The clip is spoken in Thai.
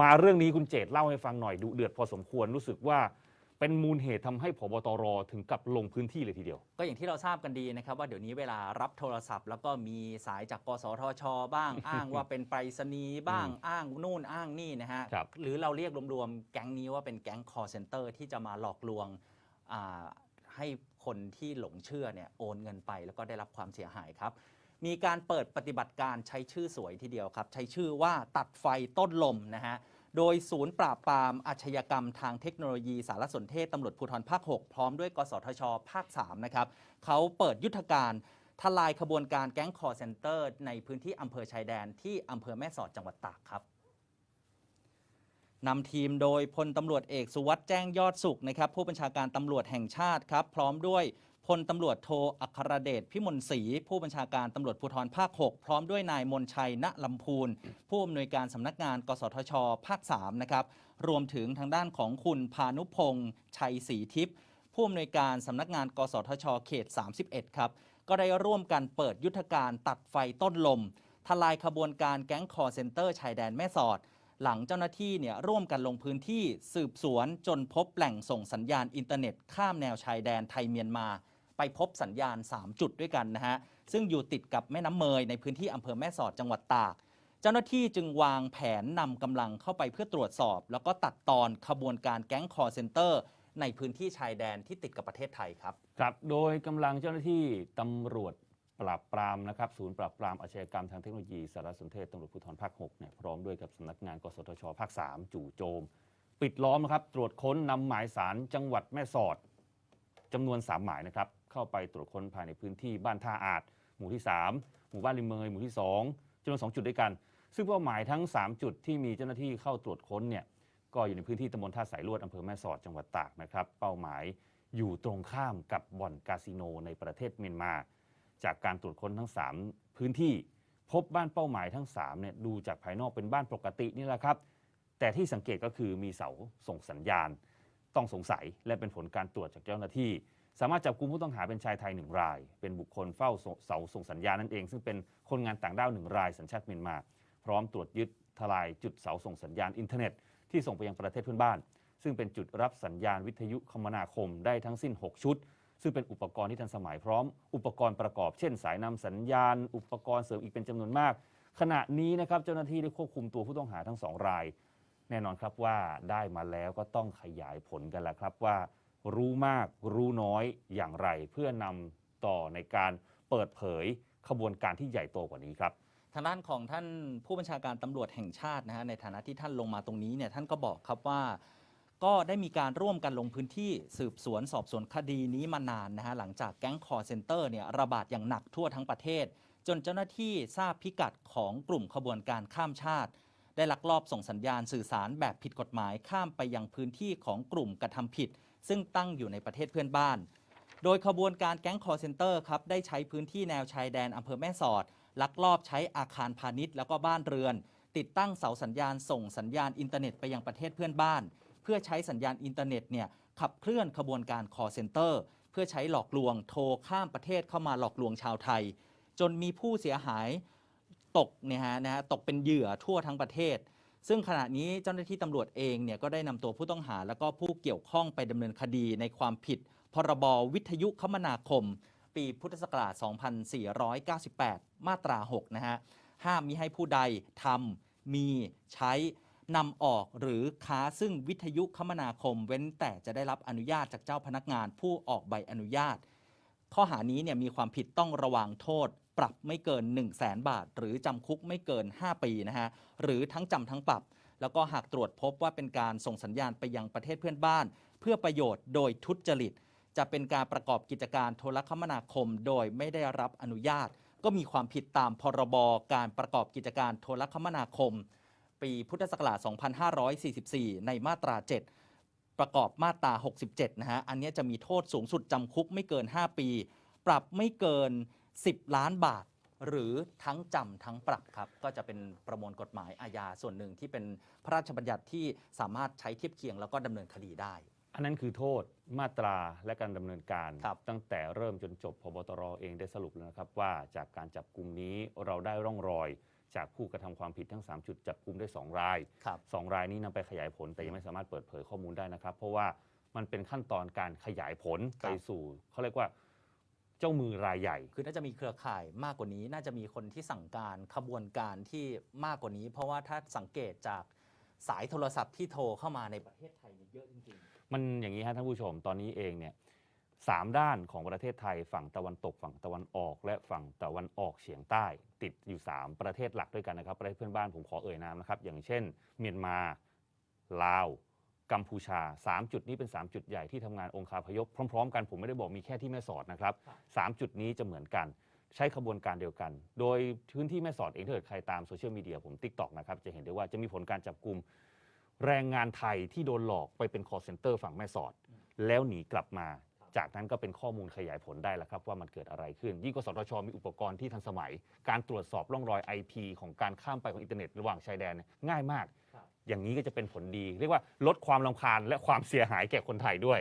มาเรื่องนี้คุณเจตเล่าให้ฟังหน่อยดุเดือดพอสมควรรู้สึกว่าเป็นมูลเหตุทำให้ผบตรถึงกับลงพื้นที่เลยทีเดียว ก็อย่างที่เราทราบกันดีนะครับ ว่าเดี๋ยวนี้เวลารับโทรศัพท์ แล้วก็มีสายจากกสทช บ้างอ้างว่าเป็นไปรษณีย์บ้างอืมอ้างนู่นอ้างนี่นะฮะครับหรือเราเรียกรวมๆแก๊งนี้ว่าเป็นแก๊ง call center ที่จะมาหลอกลวงอ่าให้คนที่หลงเชื่อเนี่ยโอนเงินไปแล้วก็ได้รับความเสียหายครับ มีการเปิดปฏิบัติการใช้ชื่อสวยทีเดียวครับ ใช้ชื่อว่าตัดไฟต้นลมนะฮะโดยศูนย์ปราบปรามอาชญากรรมทางเทคโนโลยีสารสนเทศตำรวจภูธรภาค 6 พร้อมด้วย กสทช ภาค 3 นะครับเขาเปิดยุทธการทลายขบวนการแก๊งคอร์เซนเตอร์ ในพื้นที่อำเภอชายแดนที่อำเภอแม่สอดจังหวัดตากครับนำทีมโดยพลตำรวจเอกสุวัสด์แจ้งยอดสุขนะครับผู้บัญชาการตำรวจแห่งชาติครับ พร้อมด้วย พลตำรวจโทอัครเดชพิมลศรีผู้บัญชาการตำรวจภูธรภาค 6 พร้อมด้วยนายมนชัยณลำพูน ผู้อำนวยการสำนักงาน กสทช ภาค 3 นะครับ รวมถึงทางด้านของคุณพานุพงษ์ชัยศรีทิพย์ผู้อำนวยการสำนักงาน กสทช เขต 31 ครับ ก็ได้ร่วมกันเปิดยุทธการตัดไฟต้นลม ทลายขบวนการแก๊งคอร์เซนเตอร์ชายแดนแม่สอด หลังเจ้าหน้าที่เนี่ยร่วมกันลงพื้นที่สืบสวนจนพบแหล่งส่งสัญญาณอินเทอร์เน็ตข้ามแนวชายแดนไทยเมียนมา ไปพบสัญญาณ 3 จุดด้วยกันนะฮะ ซึ่งอยู่ติดกับแม่น้ำเมยในพื้นที่อำเภอแม่สอดจังหวัดตาก เจ้าหน้าที่จึงวางแผนนำกำลังเข้าไปเพื่อตรวจสอบ แล้วก็ตัดตอนขบวนการแก๊งคอร์เซนเตอร์ในพื้นที่ชายแดนที่ติดกับประเทศไทยครับ ครับ โดยกำลังเจ้าหน้าที่ตำรวจปราบปรามนะครับศูนย์ปราบปรามอาชญากรรมทางเทคโนโลยีสารสนเทศตำรวจภูธรภาค6เนี่ยพร้อมด้วยกับสำนักงานกสทชภาค 3 จู่โจม ปิดล้อมนะครับตรวจค้นนำหมายสารจังหวัดแม่สอดจำนวน 3 หมายนะครับ เข้าไปตรวจค้นภายในพื้นที่บ้านท่าอาจหมู่ที่ 3 หมู่บ้านริมเมยหมู่ที่ 2จำนวน2จุดด้วยกัน ซึ่งเป้าหมายทั้ง 3 จุดที่มีเจ้าหน้าที่เข้าตรวจค้นเนี่ยก็อยู่ในพื้นที่ตำบลท่าสายลวดอำเภอแม่สอดจังหวัดตากนะครับเป้าหมายอยู่ตรงข้ามกับบ่อนคาสิโนในประเทศเมียนมา จากการตรวจค้นทั้ง 3 พื้นที่ พบบ้านเป้าหมายทั้ง3เนี่ยดูจากภายนอกเป็นบ้านปกตินี่แหละครับ แต่ที่สังเกตก็คือมีเสาส่งสัญญาณ ต้องสงสัยและเป็นผลการตรวจจากเจ้าหน้าที่ สามารถจับกุมผู้ต้องหาเป็นชายไทยหนึ่งราย เป็นบุคคลเฝ้าเสาส่งสัญญาณนั่นเอง ซึ่งเป็นคนงานต่างด้าวหนึ่งรายสัญชาติเมียนมา พร้อมตรวจยึดทลายจุดเสาส่งสัญญาณอินเทอร์เน็ต ที่ส่งไปยังประเทศเพื่อนบ้าน ซึ่งเป็นจุดรับสัญญาณวิทยุคมนาคมได้ทั้งสิ้น 6 ชุด ซึ่งเป็นอุปกรณ์ที่ทันสมัยพร้อม อุปกรณ์ประกอบ เช่น สายนำสัญญาณ อุปกรณ์เสริมอีกเป็นจำนวนมาก ขณะนี้นะครับเจ้าหน้าที่ได้ควบคุมตัวผู้ต้องหาทั้งสองราย แน่นอนครับว่าได้มาแล้วก็ต้องขยายผลกันแล้วครับว่า รู้มากรู้น้อยอย่างไร เพื่อนำต่อในการเปิดเผยขบวนการที่ใหญ่โตกว่านี้ครับ ทางด้านของท่านผู้บัญชาการตำรวจแห่งชาตินะฮะในฐานะที่ท่านลงมาตรงนี้เนี่ยท่านก็บอกครับว่าก็ได้มีการร่วมกันลงพื้นที่สืบสวนสอบสวนคดีนี้มานานนะฮะหลังจากแก๊งคอร์เซนเตอร์เนี่ยระบาดอย่างหนักทั่วทั้งประเทศ จนเจ้าหน้าที่ทราบพิกัดของกลุ่มขบวนการข้ามชาติ ได้ลักลอบส่งสัญญาณสื่อสารแบบผิดกฎหมายข้ามไปยังพื้นที่ของกลุ่มกระทำผิด ซึ่งตั้งอยู่ในประเทศเพื่อนบ้าน โดยขบวนการแก๊งคอร์เซนเตอร์ครับได้ใช้พื้นที่แนวชายแดนอำเภอแม่สอด ลักลอบใช้อาคารพาณิชย์แล้วก็บ้านเรือน ติดตั้งเสาสัญญาณส่งสัญญาณอินเทอร์เน็ตไปยังประเทศเพื่อนบ้าน เพื่อใช้สัญญาณอินเทอร์เน็ตเนี่ยขับเคลื่อนขบวนการคอร์เซนเตอร์เพื่อใช้หลอกลวงโทรข้ามประเทศเข้ามาหลอกลวงชาวไทย จนมีผู้เสียหายตกเนี่ยฮะนะฮะตกเป็นเหยื่อทั่วทั้งประเทศ ซึ่งขณะนี้เจ้าหน้าที่ตำรวจเองเนี่ยก็ได้นำตัวผู้ต้องหา แล้วก็ผู้เกี่ยวข้องไปดำเนินคดีในความผิด พรบวิทยุคมนาคม ปีพุทธศักราช 2498 มาตรา 6 นะฮะ ห้ามมิให้ผู้ใดทำมีใช้นำออกหรือค้าซึ่งวิทยุคมนาคม เว้นแต่จะได้รับอนุญาตจากเจ้าพนักงานผู้ออกใบอนุญาต ข้อหานี้เนี่ยมีความผิดต้องระวังโทษ ปรับไม่เกิน 1 0 0 0 0แบาท หรือจำคุกไม่เกิน 5 ปีนะฮะหรือทั้งจำทั้งปรับ แล้วก็หากตรวจพบว่าเป็นการส่งสัญญาณไปยังประเทศเพื่อนบ้าน เพื่อประโยชน์โดยทุจริต จะเป็นการประกอบกิจการโทรคมนาคม โดยไม่ได้รับอนุญาต ก็มีความผิดตามพรบการประกอบกิจการโทรคมนาคม ปีพุทธศักราช 2544 ในมาตรา 7 ประกอบมาตรา 67 นะฮะอันนี้จะมีโทษสูงสุดจำคุกไม่เกิน 5 ปี ปรับไม่เกิน 10 ล้านบาท หรือทั้งจำทั้งปรับครับ ก็จะเป็นประมวลกฎหมายอาญาส่วนหนึ่งที่เป็นพระราชบัญญัติที่สามารถใช้เทียบเคียงแล้วก็ดำเนินคดีได้ อันนั้นคือโทษมาตราและการดำเนินการ ครับตั้งแต่เริ่มจนจบพบตรเองได้สรุปแล้วนะครับ ว่าจากการจับกลุ่มนี้เราได้ร่องรอย จากผู้กระทำความผิดทั้ง 3 จุดจับกลุ่มได้ 2 ราย ครับ 2 รายนี้นำไปขยายผลแต่ยังไม่สามารถเปิดเผยข้อมูลได้นะครับ เพราะว่ามันเป็นขั้นตอนการขยายผลครัไปบสู่เขาเรียกว่าเจ้ามือรายใหญ่ คือน่าจะมีเครือข่ายมากกว่านี้ น่าจะมีคนที่สั่งการขบวนการที่มากกว่านี้ เพราะว่าถ้าสังเกตจากสายโทรศัพท์ที่โทรเข้ามาในประเทศไทยเนี่ยเยอะจริงมันอย่างนี้ฮะท่านผู้ชมตอนนี้เองเนี่ยสามด้านของประเทศไทย ฝั่งตะวันตก ฝั่งตะวันออก และฝั่งตะวันออกเฉียงใต้ ติดอยู่ 3 ประเทศหลักด้วยกันนะครับประเทศเพื่อนบ้านผมขอเอ่ยนามนะครับอย่างเช่น เมียนมาลาว กัมพูชา 3 จุดนี้เป็น 3 จุดใหญ่ที่ทำงานองคาพยพพร้อมๆ กันผมไม่ได้บอกมีแค่ที่แม่สอดนะครับครับสามจุดนี้จะเหมือนกันใช้ขบวนการเดียวกัน โดยพื้นที่แม่สอดเองถ้าเกิดใครตามโซเชียลมีเดียผมติ๊กต็อกนะครับจะเห็นได้ว่าจะมีผลการจับกลุ่มแรงงานไทยที่โดนหลอกไปเป็น call center ฝั่งแม่สอด แล้วหนีกลับมา จากนั้นก็เป็นข้อมูลขยายผลได้แล้วครับ ว่ามันเกิดอะไรขึ้น ยิ่งกสทชมีอุปกรณ์ที่ทันสมัย การตรวจสอบร่องรอย IP ของการข้ามไปของอินเทอร์เน็ตระหว่างชายแดนเนี่ยง่ายมากครับ อย่างนี้ก็จะเป็นผลดี เรียกว่าลดความรำคาญและความเสียหายแก่คนไทยด้วย